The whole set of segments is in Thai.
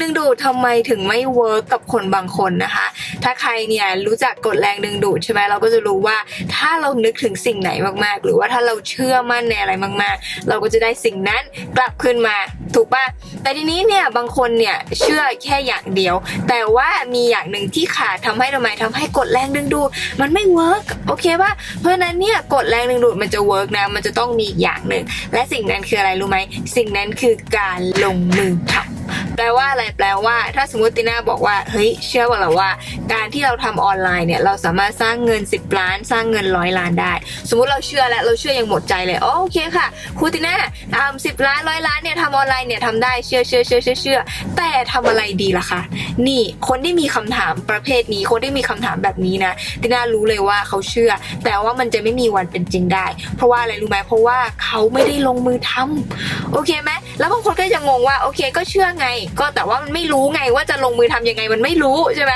ดึงดูดทำไมถึงไม่เวิร์กกับคนบางคนนะคะ ถ้าใครเนี่ยรู้จักกฎแรงดึงดูดใช่ไหมเราก็จะรู้ว่าถ้าเรานึกถึงสิ่งไหนมากๆ หรือว่าถ้าเราเชื่อมั่นในอะไรมาก ๆ เราก็จะได้สิ่งนั้นกลับคืนมาถูกปะแต่ทีนี้เนี่ยบางคนเนี่ยเชื่อแค่อย่างเดียว แต่ว่ามีอย่างหนึ่งที่ขาดทำให้ทำไมทำให้กฎแรงดึงดูดมันไม่เวิร์กโอเคปะเพราะฉะนั้นเนี่ยกฎแรงดึงดูดมันจะเวิร์กนะมันจะต้องมีอีกอย่างหนึ่งและสิ่งนั้นคืออะไรรู้ไหมสิ่งนั้นคือการลงมือทำ แปลว่าอะไรแปลว่า ถ้าสมมติติน่าบอกว่าเฮ้ยเชื่อว่าหรอว่า การที่เราทำออนไลน์เนี่ยเราสามารถสร้างเงิน 10 ล้าน สร้างเงินร้อยล้านได้ สมมุติเราเชื่อแล้วเราเชื่ออย่างหมดใจเลยโอเคค่ะครูติน่าทำสิบล้านร้อยล้านเนี่ยทำออนไลน์เนี่ยทำได้เชื่อเชื่อเชื่อเชื่อเชื่อต ทำอะไรดีล่ะคะนี่คนที่มีคำถามประเภทนี้ คนที่มีคำถามแบบนี้นะติน่ารู้เลยว่าเขาเชื่อ แต่ว่ามันจะไม่มีวันเป็นจริงได้ เพราะว่าอะไรรู้ไหมเพราะว่าเขาไม่ได้ลงมือทำโอเคไหมแล้วบางคนก็จะงงว่าโอเคก็เชื่อไง ก็แต่ว่ามันไม่รู้ไงว่าจะลงมือทำยังไงมันไม่รู้ใช่ไหม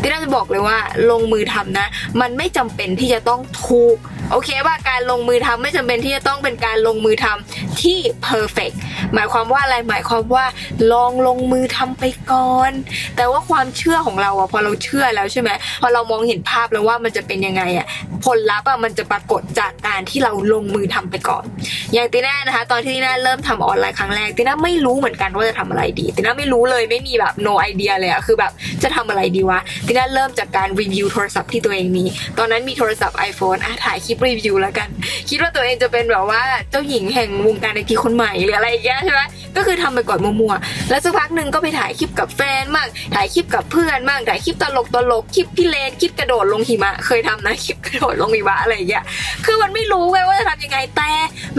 ที่น่าจะบอกเลยว่าลงมือทำนะ มันไม่จำเป็นที่จะต้องถูกโอเคว่าการลงมือทำไม่จำเป็นที่จะต้องเป็นการลงมือทำ ที่ perfect หมายความว่าอะไรหมายความว่าลองลงมือทำไปก่อน แต่ว่าความเชื่อของเราอะพอเราเชื่อแล้วใช่ไหมพอเรามองเห็นภาพแล้วว่ามันจะเป็นยังไงอะผลลัพธ์อะมันจะปรากฏจากการที่เราลงมือทำไปก่อน อย่างตีน่านะคะ ตอนที่ตีน่าเริ่มทำออนไลน์ครั้งแรกตีน่าไม่รู้เหมือนกันว่าจะทำอะไรดีตีน่าไม่รู้เลยไม่มีแบบ no idea เลยอะคือแบบจะทำอะไรดีวะตีน่าเริ่มจากการรีวิวโทรศัพท์ที่ตัวเองมีตอนนั้นมีโทรศัพท์ iPhone อะถ่ายคลิปรีวิวแล้วกัน คิดว่าตัวเองจะเป็นแบบว่าเจ้าหญิงแห่งวงการไอทีคนใหม่หรืออะไรอย่างเงี้ยใช่ไหมก็คือทำไปก่อนมัวๆแล้วสักพักหนึ่งก็ไปถ่ายคลิปกับแฟนมั่งถ่ายคลิปกับเพื่อนมั่งถ่ายคลิปตลกตลกๆคลิปพี่เลนคลิปกระโดดลงหิมะ เคยทำนะคลิปกระโดดลงหิมะอะไรอย่างเงี้ยคือมันไม่รู้ไงว่าจะทำยังไงแต่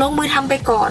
ลงมือทำไปก่อน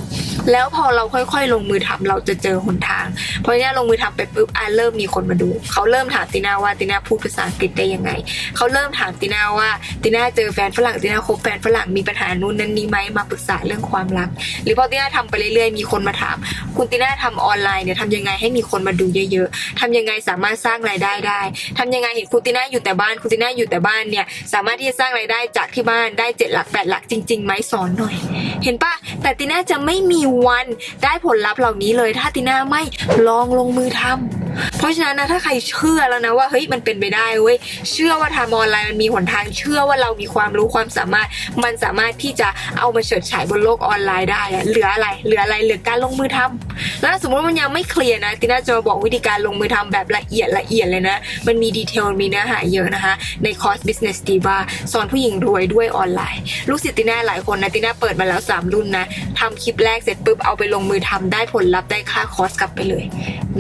แล้วพอเราค่อยๆ ลงมือทำเราจะเจอหนทางเพราะเนี่ยลงมือทำไปปุ๊บอะเริ่มมีคนมาดู เขาเริ่มถามตินาว่าตินาพูดภาษาอังกฤษได้ยังไง เขาเริ่มถามตินาว่าตินาเจอแฟนฝรั่งตินาคบแฟนฝรั่งมีปัญหานู่นนั่นนี่ไหมมาปรึกษาเรื่องความรัก หรือพอตินาทำไปเรื่อยๆ มีคนมาถาม คุณติน่าทำออนไลน์เนี่ยทำยังไงให้มีคนมาดูเยอะๆทำยังไงสามารถสร้างรายได้ได้ทำยังไงเห็นคุณติน่าอยู่แต่บ้านคุณติน่าอยู่แต่บ้านเนี่ยสามารถที่จะสร้างรายได้จากที่บ้านได้เจ็ดหลักแปดหลักจริงๆไหมสอนหน่อย เห็นปะแต่ติน่าจะไม่มีวันได้ผลลัพธ์เหล่านี้เลย ถ้าติน่าไม่ลองลงมือทำ เพราะฉะนั้นนะถ้าใครเชื่อแล้วนะว่าเฮ้ยมันเป็นไปได้เว้ยเชื่อว่าทำออนไลน์มันมีหนทางเชื่อว่าเรามีความรู้ความสามารถ มันสามารถที่จะเอามาเฉิดฉายบนโลกออนไลน์ได้อะเหลืออะไร เหลืออะไรเหลือการลงมือทำแล้วสมมติมันยังไม่เคลียร์นะติน่าจะบอกวิธีการลงมือทำแบบละเอียดละเอียดเลยนะ มันมีดีเทลมีเนื้อหาเยอะนะคะ ในคอร์ส business diva สอนผู้หญิงรวยด้วยออนไลน์ลูกศิษย์ติน่าหลายคนนะติน่าเปิดมาแล้ว 3 รุ่นนะทำคลิปแรกเสร็จปุ๊บเอาไปลงมือทำได้ผลลัพธ์ได้ค่าคอร์สกลับไปเลย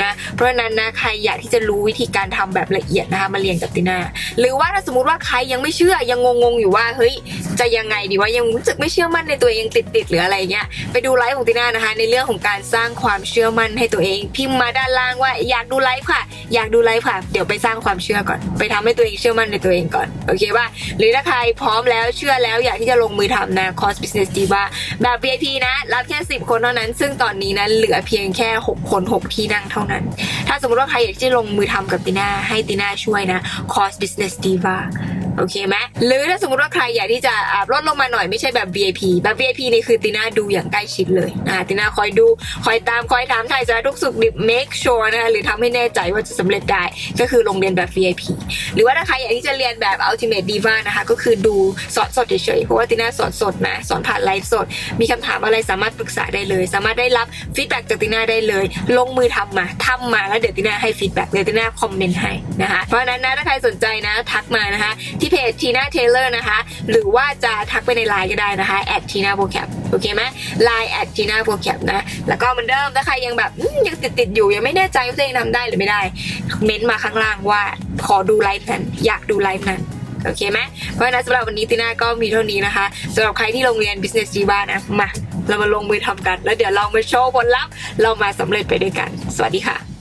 นะ เพราะฉะนั้นนะใครอยากที่จะรู้วิธีการทำแบบละเอียดนะคะมาเรียนกับติน่าหรือว่าถ้าสมมติว่าใครยังไม่เชื่อยังงงๆอยู่ว่าเฮ้ยจะยังไงดีว่ายังรู้สึกไม่เชื่อมั่นในตัวเองติดติดๆหรืออะไรเงี้ยไปดูไลฟ์ของติน่านะคะ ในเรื่องของการสร้างความเชื่อมั่นให้ตัวเอง พิมพ์มาด้านล่างว่าอยากดูไลฟ์ค่ะ อยากดูไลฟ์ค่ะ เดี๋ยวไปสร้างความเชื่อก่อน ไปทำให้ตัวเองเชื่อมั่นในตัวเองก่อนโอเคป่ะหรือถ้าใครพร้อมแล้วเชื่อแล้วอยากที่จะลงมือทำนะคอร์ส business diva แบบ VIP นะรับแค่ 10 คนเท่านั้น ซึ่งตอนนี้นะเหลือเพียงแค่ 6 คน 6 ที่นั่งเท่านั้น ถ้าสมมติว่าใครอยากจะลงมือทำกับติน่าให้ติน่าช่วยนะคอร์ส business diva โอเคไหมหรือถ้าสมมติว่าใครอยากที่จะลดลงมาหน่อยไม่ใช่แบบ VIP แบบ VIP นี่คือติน่าดูอย่างใกล้ชิดเลยนะติน่าคอยดูคอยตามคอยถามถ่ายสารทุกสุขดิบ make sure นะคะหรือทำให้แน่ใจว่าจะสำเร็จได้ก็คือลงเรียนแบบ VIP หรือว่าถ้าใครอยากที่จะเรียนแบบ Ultimate Diva นะคะก็คือดูสอนสดเฉยๆเพราะว่าติน่าสอนสดนะสอนผ่านไลฟ์สด มีคำถามอะไรสามารถปรึกษาได้เลย สามารถได้รับฟีดแบ็กจากติน่าได้เลย ลงมือทำมาทำมาแล้วเดี๋ยวติน่าให้ฟีดแบ็กเดี๋ยวติน่าคอมเมนต์ให้นะคะเพราะฉะนั้นนะถ้าใครสนใจนะทักมานะคะที่เพจทีน่าเทเลอร์นะคะ หรือว่าจะทักไปในไลน์ก็ได้นะคะแอดทีน่าโบแคปโอเคไหมไลน์แอดทีน่าโบแคปนะ แล้วก็เหมือนเดิมถ้าใครยังแบบยังติดติดอยู่ยังไม่แน่ใจว่าตัวเองทำได้หรือไม่ได้ เม้นต์มาข้างล่างว่าขอดูไลฟ์นั้นอยากดูไลฟ์นั้นโอเคไหมเพราะฉะนั้นสำหรับวันนี้ติน่าก็มีเท่านี้นะคะสำหรับใครที่โรงเรียน Business g บ้านะมาเรามาลงมือทำกัน แล้วเดี๋ยวเรามาโชว์ผลลัพธ์เรามาสำเร็จไปด้วยกัน สวัสดีค่ะ